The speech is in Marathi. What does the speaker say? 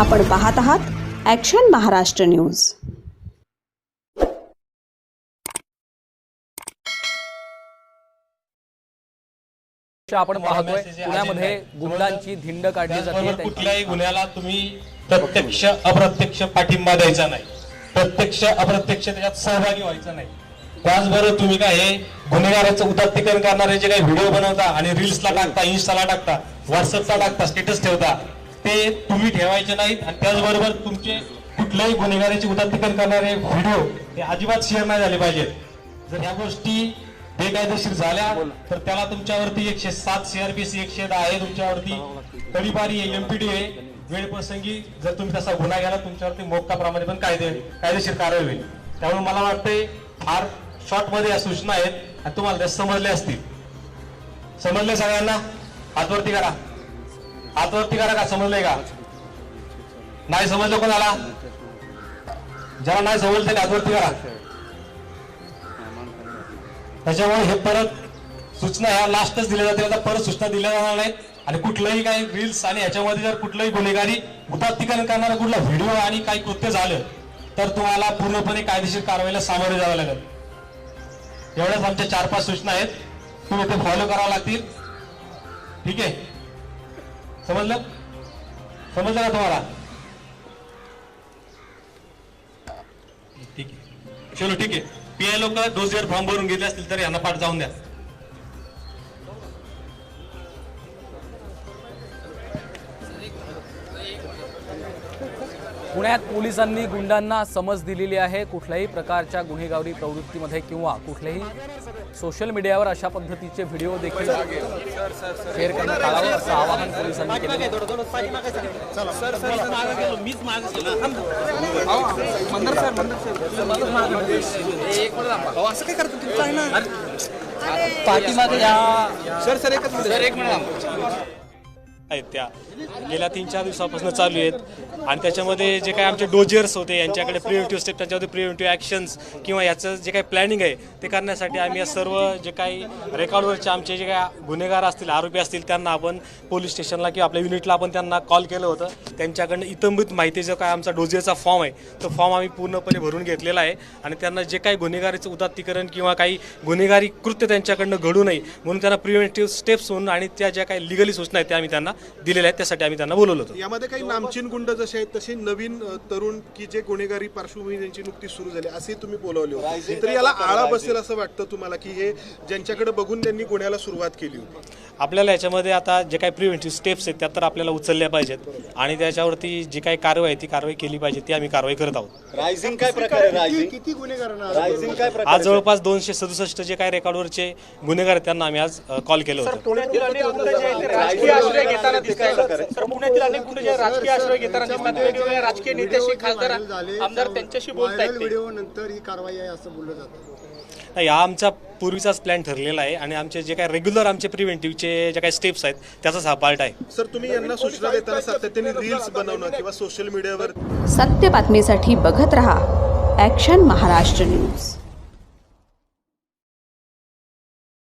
आपण पाहत आहात ॲक्शन महाराष्ट्र न्यूज आपण पाहतोय पुण्यामध्ये गुंडांची धिंड काढली जाते. कुठल्याही गुन्ह्याला तुम्ही प्रत्यक्ष अप्रत्यक्ष पाठिंबा द्यायचा नाही. प्रत्यक्ष अप्रत्यक्ष त्याच्यात सहभागी व्हायचं नाही. त्याचबरोबर तुम्ही काय हे गुन्हेगाराचं उदात्तीकरण करणारे जे काही व्हिडिओ बनवता आणि रील्सला टाकता इन्स्टाला टाकता व्हॉट्सअपला टाकता स्टेटस ठेवता ते तुम्ही ठेवायचे नाहीत आणि त्याचबरोबर तुमचे कुठल्याही गुन्हेगाराचे उदात्तीकरण करणारे व्हिडिओ हे अजिबात शेअर नाही झाले पाहिजेत. जर ह्या गोष्टी बेकायदेशीर झाल्या तर त्याला तुमच्यावरती एकशे सात सीआरपीसी एकशे दहा आहे तुमच्यावरती. तडीपारी आहे एमपीडी आहे. वेळ प्रसंगी जर तुम्ही तसा गुन्हा गेला तुमच्यावरती मोक्काप्रमाणे पण कायदे कायदेशीर कारवाई होईल. त्यामुळे मला वाटतंय फार शॉर्टमध्ये या सूचना आहेत आणि तुम्हाला त्या समजल्या असतील. समजले सगळ्यांना? हातवरती करा. आत्महत्या करा का? समजलंय का? नाही समजलं कोणाला? ज्याला नाही समजलं त्याने आत्महत्या करा. त्याच्यामुळे हे परत सूचना ह्या लास्टच दिल्या जातील. आता परत सूचना दिल्या जाणार नाहीत. आणि कुठलंही काही रील्स आणि याच्यामध्ये जर कुठलंही गुन्हेगारी उदात्तीकरण करणारा कुठला व्हिडिओ आणि काही कृत्य झालं तर तुम्हाला पूर्णपणे कायदेशीर कारवाईला सामोरे जावं लागेल. एवढ्याच आमच्या चार पाच सूचना आहेत. तुम्ही ते फॉलो करावं लागतील. ठीक आहे? समजलं? समजलं का तुम्हाला? ठीक आहे. चलो ठीक आहे. पीआय लोक डोसियर फॉर्म भरून घेतले असतील तर यांना पाठ जाऊन द्या. पुण्यात पोलिसांनी गुंडांना समज दिलेली आहे कुठल्याही प्रकारच्या गुन्हेगारी प्रवृत्तीमध्ये किंवा कुठल्याही सोशल मीडियावर अशा पद्धतीचे व्हिडिओ देखील शेअर करण्यात आलावं असं आवाहन पोलिसांनी केलं आहेत त्या. गेल्या तीन चार दिवसापासून चालू आहेत. आणि त्याच्यामध्ये जे काही आमचे डोजर्स होते यांच्याकडे प्रिव्हेंटिव्ह स्टेप त्यांच्यामध्ये प्रिव्हेंटिव्ह ॲक्शन्स किंवा याचं जे काही प्लॅनिंग आहे ते करण्यासाठी आम्ही या सर्व जे काही रेकॉर्डवरचे आमचे जे काही गुन्हेगार असतील आरोपी असतील त्यांना आपण पोलीस स्टेशनला किंवा आपल्या युनिटला आपण त्यांना कॉल केलं होतं. त्यांच्याकडनं इतंबित माहिती जो काय आमचा डोजेरचा फॉर्म आहे तो फॉर्म आम्ही पूर्णपणे भरून घेतलेला आहे. आणि त्यांना जे काही गुन्हेगारीचं उदात्तीकरण किंवा काही गुन्हेगारी कृत्य त्यांच्याकडनं घडू नये म्हणून त्यांना प्रिव्हेंटिव्ह स्टेप्स होऊन आणि त्या ज्या काही लिगली सूचना आहेत त्या आम्ही त्यांना दिलेल्या आहेत त्यासाठी आम्ही त्यांना बोलवलं होतं. यामध्ये काही नामचीन गुंड जसे आहेत तसे नवीन तरुण की जे गुन्हेगारी पार्श्वभूमी त्यांची नुकतीच सुरू झाली असे तुम्ही बोलावले होते. तर याला आळा बसेल असं वाटतं तुम्हाला की हे ज्यांच्याकडे बघून त्यांनी गुन्ह्याला सुरुवात केली होती? आपल्याला याच्यामध्ये आता जे काही प्रिव्हेंटिव्ह स्टेप्स आहेत त्या तर आपल्याला उचलल्या पाहिजेत. आणि त्याच्यावरती जी काही कारवाई आहे ती कारवाई केली पाहिजे ती आम्ही कारवाई करत आहोत. रायझिंग काय प्रकार आहे रायझिंग किती गुन्हेगारांना रायझिंग काय प्रकार आज जवळपास दोनशे सदुसष्ट जे काही रेकॉर्डवरचे गुन्हेगार आहेत त्यांना आम्ही आज कॉल केलं होतं. राजकीय आश्रय घेताना दिसत आहेत तर पुण्यातील अनेक गुंड जे राजकीय आश्रय घेताना दिसतात वेगवेगळ्या राजकीय नेत्याशी खासदार आमदार त्यांच्याशी बोलतायत ते. व्हिडिओ नंतर ही कारवाई आहे असं बोललं जातं. नाही, हा आमचा पूर्वीचाच प्लॅन ठरलेला आहे आणि आमचे जे काही रेग्युलर आमचे प्रिव्हेंटिव्हचे जे काही स्टेप्स आहेत त्याचाच हा पार्ट आहे. सर तुम्ही यांना सूचना देताना सातत्याने रील्स बनवणं किंवा सोशल मीडियावर सत्य बातमीसाठी बघत रहा ॲक्शन महाराष्ट्र न्यूज